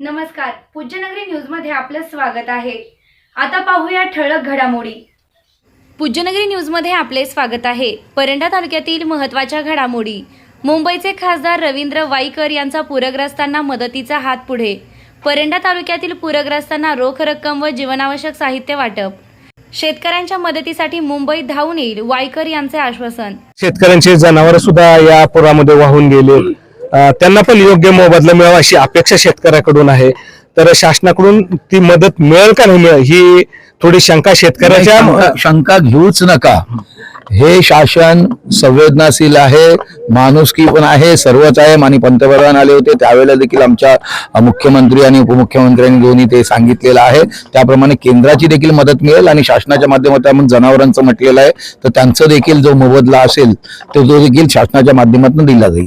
नमस्कार. पूज्यनगरी न्यूजमध्ये आपलं स्वागत आहे. आता पाहूया ठळक घडामोडी. पूज्यनगरी न्यूजमध्ये आपले स्वागत आहे. परंडा तालुक्यातील महत्त्वाच्या घडामोडी. मुंबईचे खासदार रवींद्र वाईकर यांचा पूरग्रस्तांना मदतीचा हात पुढे. परंडा तालुक्यातील पूरग्रस्तांना रोख रक्कम व जीवनावश्यक साहित्य वाटप. शेतकऱ्यांच्या मदतीसाठी मुंबईत धावून येईल वाईकर यांचे आश्वासन. शेतकऱ्यांचे जनावर सुद्धा या पुरामध्ये वाहून गेले. त्यांना पण योग्य मोबदला मिळावा अशी अपेक्षा शेतकऱ्याकडून आहे. तर शासनाकडून ती मदत मिळेल का नाही मिळेल ही थोडी शंका शेतकऱ्याच्या शंका- घेऊच नका. हे शासन संवेदनाशील आहे माणुसकी पण आहे सर्वच आहे. आणि पंतप्रधान आले होते त्यावेळेला देखील आमच्या मुख्यमंत्री आणि उपमुख्यमंत्र्यांनी दोन्ही ते सांगितलेलं आहे. त्याप्रमाणे केंद्राची देखील मदत मिळेल आणि शासनाच्या माध्यमातून आपण जनावरांचं म्हटलेलं आहे. तर त्यांचं देखील जो मोबदला असेल तो तो देखील शासनाच्या माध्यमातून दिला जाईल.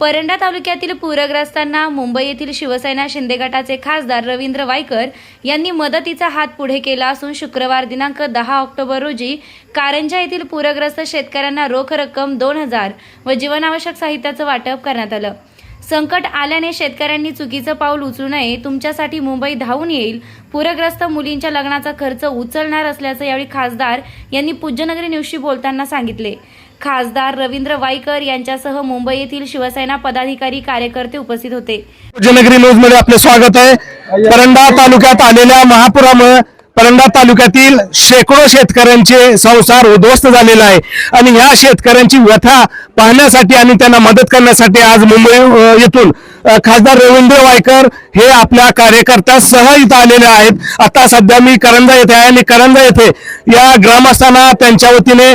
परंडा तालुक्यातील पूरग्रस्तांना मुंबई येथील शिवसेना शिंदे गटाचे खासदार रवींद्र वायकर यांनी मदतीचा हात पुढे केला असून शुक्रवार दिनांक दहा ऑक्टोबर रोजी कारंजा येथील पूरग्रस्त शेतकऱ्यांना रोख रक्कम दोन हजार व जीवनावश्यक साहित्याचं वाटप करण्यात आलं. संकट आल्याने शेतकऱ्यांनी चुकीचं पाऊल उचलू नये तुमच्यासाठी मुंबई धावून येईल पूरग्रस्त मुलींच्या लग्नाचा खर्च उचलणार असल्याचं यावेळी खासदार यांनी पूज्यनगरी न्यूजशी बोलताना सांगितले. खासदार रवींद्र वाईकर यांच्यासह मुंबई येथील शिवसेना पदाधिकारी कार्यकर्ते उपस्थित होते. जनगरी न्यूजमध्ये आपले स्वागत आहे. परंडा तालुक्यात आलेल्या महापुरामुळे परंडा तालुक्यातील शेकडो शेतकऱ्यांचे संसार उद्ध्वस्त झालेला आहे. आणि ह्या शेतकऱ्यांची व्यथा पाहण्यासाठी आणि त्यांना मदत करण्यासाठी आज मुंबई येथून खासदार रवींद्र वायकर हे आपल्या कार्यकर्त्यासह इथं आलेले आहेत. आता सध्या मी करंजा येथे आहे आणि करंजा येथे या ग्रामस्थांना त्यांच्या वतीने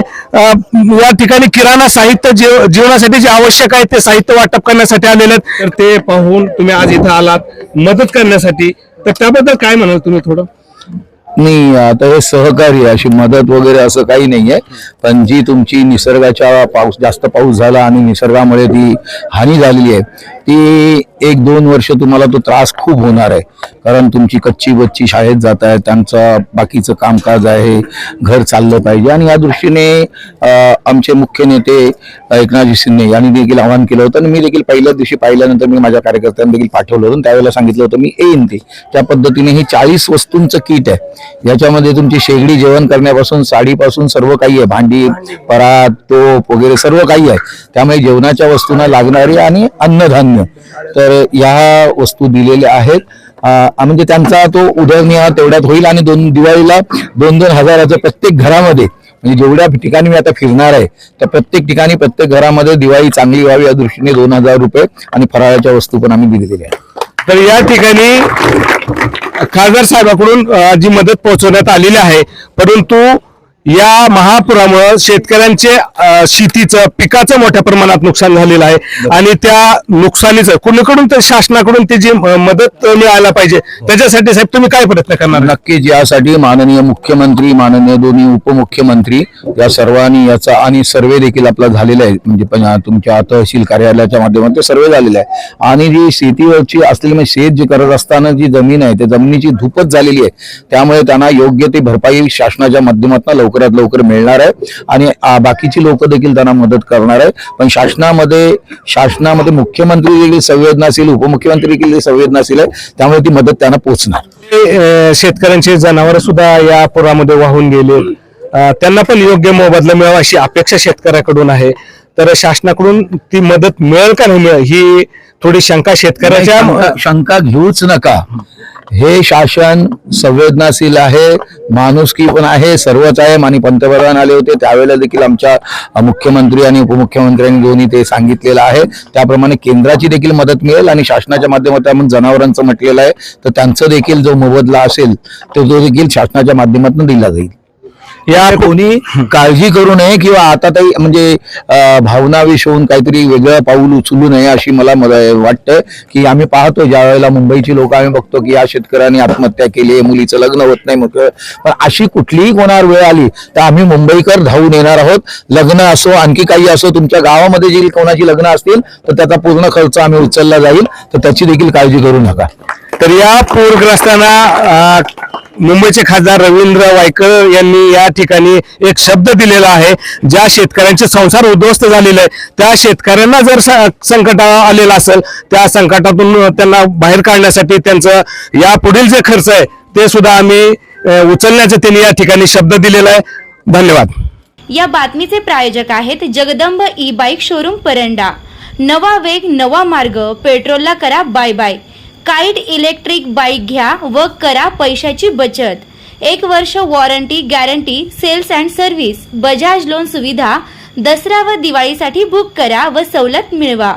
या ठिकाणी किराणा साहित्य जीव जीवनासाठी जे आवश्यक आहे ते साहित्य वाटप करण्यासाठी आलेले आहेत. तर ते पाहून तुम्ही आज इथं आलात. मदत करण्यासाठी. तर त्याबद्दल काय म्हणाल तुम्ही थोडं? नाही आता हे सहकार्य अशी मदत वगैरे असं काही नाही आहे. पण जी तुमची निसर्गाच्या पाऊस जास्त पाऊस झाला आणि निसर्गामुळे ती हानी झालेली आहे ती एक दोन वर्ष तुम्हाला तो त्रास खूप होणार आहे. कारण तुमची कच्ची बच्ची शाळेत जात आहे त्यांचं बाकीचं कामकाज आहे घर चाललं पाहिजे. आणि या दृष्टीने आमचे मुख्य नेते एकनाथजी शिंदे यांनी देखील आवाहन केलं होतं. आणि मी देखील पहिल्याच दिवशी पाहिल्यानंतर मी माझ्या कार्यकर्त्यांना देखील पाठवलं होतं. त्यावेळेला सांगितलं होतं मी येईन ते. त्या पद्धतीने हे चाळीस वस्तूंचं किट आहे. याच्यामध्ये तुमची शेगडी जेवण करण्यापासून साडीपासून सर्व काही आहे. भांडी परात तोप वगैरे सर्व काही आहे. त्यामुळे जेवणाच्या वस्तूंना लागणारी आणि अन्नधान्य. तर या वस्तू दिलेल्या आहेत. म्हणजे त्यांचा तो उदरनिर्वाह तेवढ्यात होईल आणि दोन दिवाळीला दोन दोन हजाराचं प्रत्येक घरामध्ये म्हणजे जेवढ्या ठिकाणी मी आता फिरणार आहे त्या प्रत्येक ठिकाणी प्रत्येक घरामध्ये दिवाळी चांगली व्हावी या दृष्टीने दोन हजार रुपये आणि फराळाच्या वस्तू पण आम्ही दिलेल्या आहेत. तर या ठिकाणी खासदार साहेबाकडून जी मदत पोहोचवण्यात आलेली आहे परंतु या महापुरामुळे शेतकऱ्यांचे शेतीचं पिकाचं मोठ्या प्रमाणात नुकसान झालेलं आहे. आणि त्या नुकसानीचं कुणीकडून तर शासनाकडून ती जी अ, मदत मिळायला पाहिजे. त्याच्यासाठी साहेब तुम्ही काय प्रयत्न करणार? नक्कीच यासाठी माननीय मुख्यमंत्री माननीय दोन्ही उपमुख्यमंत्री या सर्वांनी याचा आणि सर्वे देखील आपला झालेला आहे. म्हणजे तुमच्या तहसील कार्यालयाच्या माध्यमातून सर्वे झालेला आहे. आणि जी शेतीवरची असलेली म्हणजे शेत जे करत असताना जी जमीन आहे त्या जमिनीची धूपच झालेली आहे. त्यामुळे त्यांना योग्य ती भरपाई शासनाच्या माध्यमातून लवकरात लवकर मिळणार आहे. आणि बाकीची लोक देखील त्यांना मदत करणार आहे. पण शासनामध्ये शासनामध्ये मुख्यमंत्री देखील संवेदनाशील उपमुख्यमंत्री देखील संवेदनाशील आहे त्यामुळे ती मदत त्यांना पोहोचणार शेतकऱ्यांचे जनावर सुद्धा या पुरामध्ये वाहून गेले. त्यांना पण योग्य मोबदला मिळावा अशी अपेक्षा शेतकऱ्याकडून आहे. तर शासनाकडून ती मदत मिळेल का नाही मिळेल ही थोडी शंका शेतकऱ्याच्या शंका घेऊच नका. हे शासन संवेदनाशील आहे माणुसकी पण आहे सर्वच आहे. आणि पंतप्रधान आले होते त्यावेळेला देखील आमच्या मुख्यमंत्री आणि उपमुख्यमंत्र्यांनी दोन्ही ते सांगितलेलं आहे. त्याप्रमाणे केंद्राची देखील मदत मिळेल आणि शासनाच्या माध्यमातून आपण जनावरांचं म्हटलेलं आहे. तर त्यांचं देखील जो मोबदला असेल तो तो देखील शासनाच्या माध्यमातून दिला जाईल. या कोणी काळजी करू नये किंवा आता काही म्हणजे अं, भावना विषवून काहीतरी वेगळं पाऊल उचलू नये अशी मला वाटतं की आम्ही पाहतो ज्या वेळेला मुंबईची लोक आम्ही बघतो की या शेतकऱ्यांनी आत्महत्या केली मुलीचं लग्न होत नाही मग पण अशी कुठलीही कोणावर वेळ आली तर आम्ही मुंबईकर धावून येणार आहोत. लग्न असो आणखी काही असो तुमच्या गावामध्ये जी कोणाची लग्न असतील तर त्याचा पूर्ण खर्च आम्ही उचलला जाईल. तर त्याची देखील काळजी करू नका. तर या पूरग्रस्तांना मुंबईचे खासदार रवींद्र वायकर यांनी या ठिकाणी एक शब्द दिलेला आहे ज्या शेतकऱ्यांचे संसार उद्ध्वस्त झालेले आहे. त्या शेतकऱ्यांना जर संकट आलेलं असेल त्या संकटातून त्यांना बाहेर काढण्यासाठी त्यांचं या पुढील जे खर्च आहे ते सुद्धा आम्ही उचलण्याचं त्यांनी या ठिकाणी शब्द दिलेला आहे. धन्यवाद. या बातमीचे प्रायोजक आहेत Jagdamb E bike showroom Paranda. नवा वेग नवा मार्ग. पेट्रोलला करा bye bye. Kite electric bike घ्या व करा पैशाची बचत. एक वर्ष warranty guarantee sales and service Bajaj loan सुविधा दसरा व दिवाळीसाठी बुक करा व सवलत मिळवा.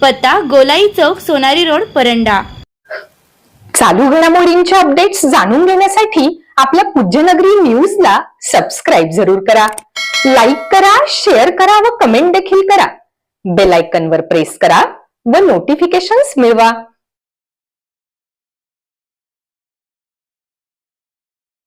पत्ता गोलाई चौक सोनारी रोड परंडा. चालू घडामोडींचे अपडेट्स जाणून घेण्यासाठी आपल्या पूज्यनगरी न्यूजला सबस्क्राईब जरूर करा. लाईक करा शेअर करा व कमेंट देखील करा. बेल आयकनवर प्रेस करा व नोटिफिकेशन्स मिळवा.